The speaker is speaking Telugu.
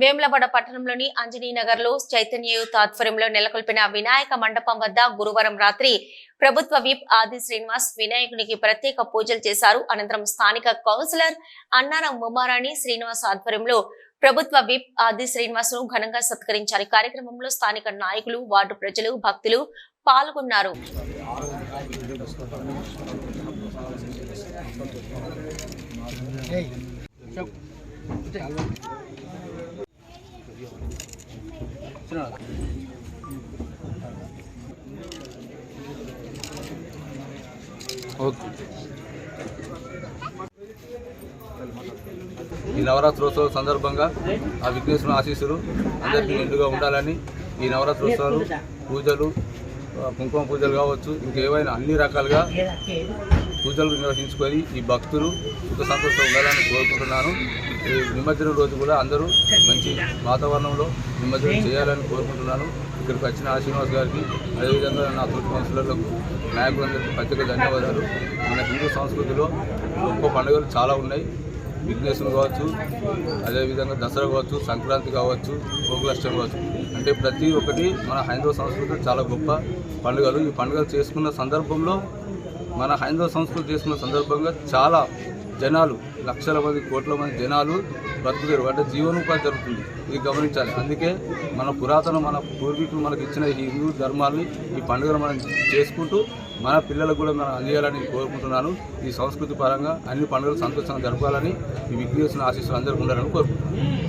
వేములవాడ పట్టణంలోని అంజనీనగర్లో చైతన్య ఆధ్వర్యంలో నెలకొల్పిన వినాయక మండపం వద్ద గురువారం రాత్రి ప్రభుత్వ విప్ ఆది శ్రీనివాస్ వినాయకునికి ప్రత్యేక పూజలు చేశారు. అనంతరం స్థానిక కౌన్సిలర్ అన్నారం ఉమారాణి శ్రీనివాస్ ఆధ్వర్యంలో ప్రభుత్వ విప్ ఆది శ్రీనివాస్ను ఘనంగా సత్కరించారు. కార్యక్రమంలో స్థానిక నాయకులు వార్డు ప్రజలు భక్తులు పాల్గొన్నారు. ఓకే. ఈ నవరాత్రోత్సవం సందర్భంగా ఆ విఘ్నేశ్వరుని ఆశీస్సులు అందరికీ నిండుగా ఉండాలని ఈ నవరాత్రోత్సవాలు పూజలు కుంకుమ పూజలు కావచ్చు ఇంకేమైనా అన్ని రకాలుగా పూజలు నిర్వహించుకొని ఈ భక్తులు సుఖ సంతోషంగా ఉండాలని కోరుకుంటున్నాను. ఈ నిమజ్జనం రోజు కూడా అందరూ మంచి వాతావరణంలో నిమజ్జనం చేయాలని కోరుకుంటున్నాను. ఇక్కడికి వచ్చిన ఆ శ్రీనివాస్ గారికి అదేవిధంగా నా తోటి కౌన్సిలర్లకు నాయకులందరికీ ప్రత్యేక ధన్యవాదాలు. మన హిందూ సంస్కృతిలో గొప్ప పండుగలు చాలా ఉన్నాయి. విఘ్నేశ్వరం కావచ్చు అదేవిధంగా దసరా కావచ్చు సంక్రాంతి కావచ్చు గోకులాష్టమి కావచ్చు. అంటే ప్రతి ఒక్కటి మన హైందవ సంస్కృతి చాలా గొప్ప పండుగలు. ఈ పండుగలు చేసుకున్న సందర్భంలో మన హైందవ సంస్కృతి చేసుకున్న సందర్భంగా చాలా జనాలు లక్షల మంది కోట్ల మంది జనాలు బ్రతుకుతారు. అంటే జీవనోపాధి జరుగుతుంది. ఇది గమనించాలి. అందుకే మన పురాతన మన పూర్వీకులు మనకి ఇచ్చిన ఈ హిందూ ధర్మాన్ని ఈ పండుగను మనం చేసుకుంటూ మన పిల్లలకు కూడా మనం అందియాలని కోరుకుంటున్నాను. ఈ సంస్కృతి పరంగా అన్ని పండుగలు సంతోషంగా జరపాలని ఈ విఘ్నేశ్వర ఆశీస్సులు అందరికీ ఉండాలని కోరుకుంటున్నాను.